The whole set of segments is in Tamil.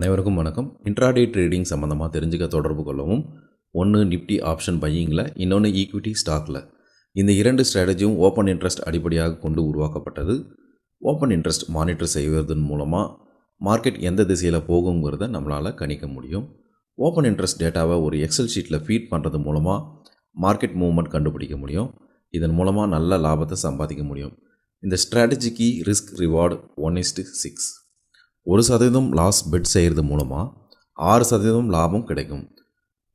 அனைவருக்கும் வணக்கம். இன்ட்ராடே ட்ரேடிங் சம்மந்தமாக தெரிஞ்சுக்க தொடர்பு கொள்ளவும். ஒன்று நிப்டி ஆப்ஷன் பையிங்கில் இன்னொன்று ஈக்விட்டி ஸ்டாக்கில் இந்த இரண்டு ஸ்ட்ராட்டஜியும் ஓப்பன் இன்ட்ரெஸ்ட் அடிப்படையாக கொண்டு உருவாக்கப்பட்டது. ஓப்பன் இன்ட்ரெஸ்ட் மானிட்டர் செய்வதன் மூலமாக மார்க்கெட் எந்த திசையில் போகுங்கிறத நம்மளால் கணிக்க முடியும். ஓப்பன் இன்ட்ரெஸ்ட் டேட்டாவை ஒரு எக்ஸல் ஷீட்டில் ஃபீட் பண்ணுறது மூலமாக மார்க்கெட் மூவ்மெண்ட் கண்டுபிடிக்க முடியும். இதன் மூலமாக நல்ல லாபத்தை சம்பாதிக்க முடியும். இந்த ஸ்ட்ராட்டஜிக்கு risk reward one is to six ஒரு சதவீதம் லாஸ் பெட் செய்கிறது மூலமாக ஆறு சதவீதம் லாபம் கிடைக்கும்.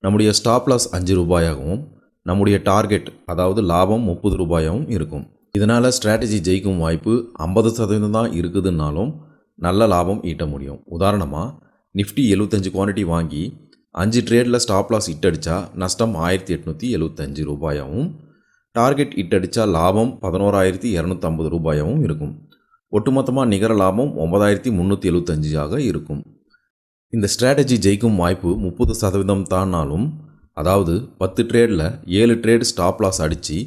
நம்முடைய ஸ்டாப் லாஸ் அஞ்சு ரூபாயாகவும் நம்முடைய டார்கெட் அதாவது லாபம் முப்பது ரூபாயாகவும் இருக்கும். இதனால் ஸ்ட்ராட்டஜி ஜெயிக்கும் வாய்ப்பு ஐம்பது சதவீதம் தான் இருக்குதுன்னாலும் நல்ல லாபம் ஈட்ட முடியும். உதாரணமாக நிஃப்டி எழுபத்தஞ்சு குவான்டிட்டி வாங்கி அஞ்சு ட்ரேடில் ஸ்டாப் லாஸ் இட்டடிச்சா நஷ்டம் ஆயிரத்தி எட்நூற்றி எழுபத்தஞ்சு ரூபாயாகவும் டார்கெட் இட்டடிச்சா லாபம் பதினோராயிரத்தி இரநூத்தம்பது ரூபாயாகவும் இருக்கும். ஒட்டுமொத்தமாக நிகர லாபம் ஒன்பதாயிரத்தி முந்நூற்றி எழுபத்தஞ்சாக இருக்கும். இந்த ஸ்ட்ராட்டஜி ஜெயிக்கும் வாய்ப்பு முப்பது சதவீதம் தானாலும் அதாவது பத்து ட்ரேடில் ஏழு ட்ரேடு ஸ்டாப் லாஸ் அடித்து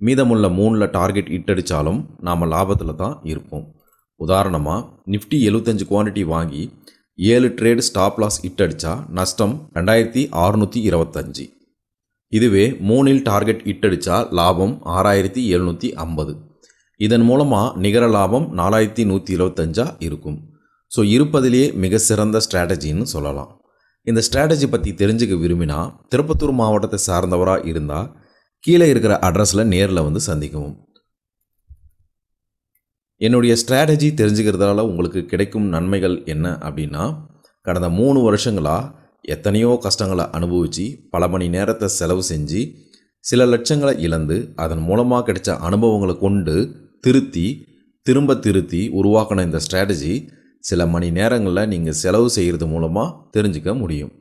மீதமுள்ள மூணில் டார்கெட் இட்டடித்தாலும் நாம் லாபத்தில் தான் இருப்போம். உதாரணமாக நிஃப்டி எழுபத்தஞ்சு குவான்டிட்டி வாங்கி ஏழு ட்ரேடு ஸ்டாப் லாஸ் இட்டடிச்சா நஷ்டம் ரெண்டாயிரத்தி அறுநூற்றி இருபத்தஞ்சி. இதுவே மூணில் டார்கெட் இட்டடிச்சா லாபம் ஆறாயிரத்தி எழுநூற்றி ஐம்பது. இதன் மூலமாக நிகர லாபம் நாலாயிரத்தி நூற்றி இருபத்தஞ்சா இருக்கும். ஸோ இருப்பதிலேயே மிக சிறந்த ஸ்ட்ராட்டஜின்னு சொல்லலாம். இந்த ஸ்ட்ராட்டஜி பற்றி தெரிஞ்சுக்க விரும்பினா திருப்பத்தூர் மாவட்டத்தை சார்ந்தவராக இருந்தால் கீழே இருக்கிற அட்ரஸில் நேரில் வந்து சந்திக்கவும். என்னுடைய ஸ்ட்ராட்டஜி தெரிஞ்சுக்கிறதால உங்களுக்கு கிடைக்கும் நன்மைகள் என்ன அப்படின்னா கடந்த மூணு வருஷங்களாக எத்தனையோ கஷ்டங்களை அனுபவித்து பல மணி நேரத்தை செலவு செஞ்சு சில லட்சங்களை இழந்து அதன் மூலமாக கிடைச்ச அனுபவங்களை கொண்டு திருத்தி திரும்ப திருத்தி உருவாக்கின இந்த ஸ்ட்ராட்டஜி சில மணி நேரங்களில் நீங்கள் செலவு செய்கிறது மூலமாக தெரிஞ்சுக்க முடியும்.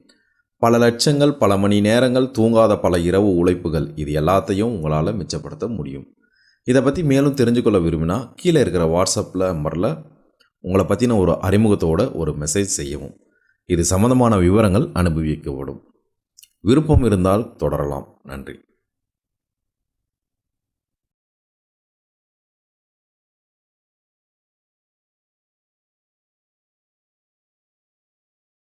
பல லட்சங்கள் பல மணி நேரங்கள் தூங்காத பல இரவு உழைப்புகள் இது எல்லாத்தையும் உங்களால் மிச்சப்படுத்த முடியும். இதை பற்றி மேலும் தெரிஞ்சுக்கொள்ள விரும்பினா கீழே இருக்கிற வாட்ஸ்அப்பில் நம்பரில் உங்களை பற்றின ஒரு அறிமுகத்தோட ஒரு மெசேஜ் செய்யவும். இது சம்பந்தமான விவரங்கள் அனுபவிக்கப்படும். விருப்பம் இருந்தால் தொடரலாம். நன்றி.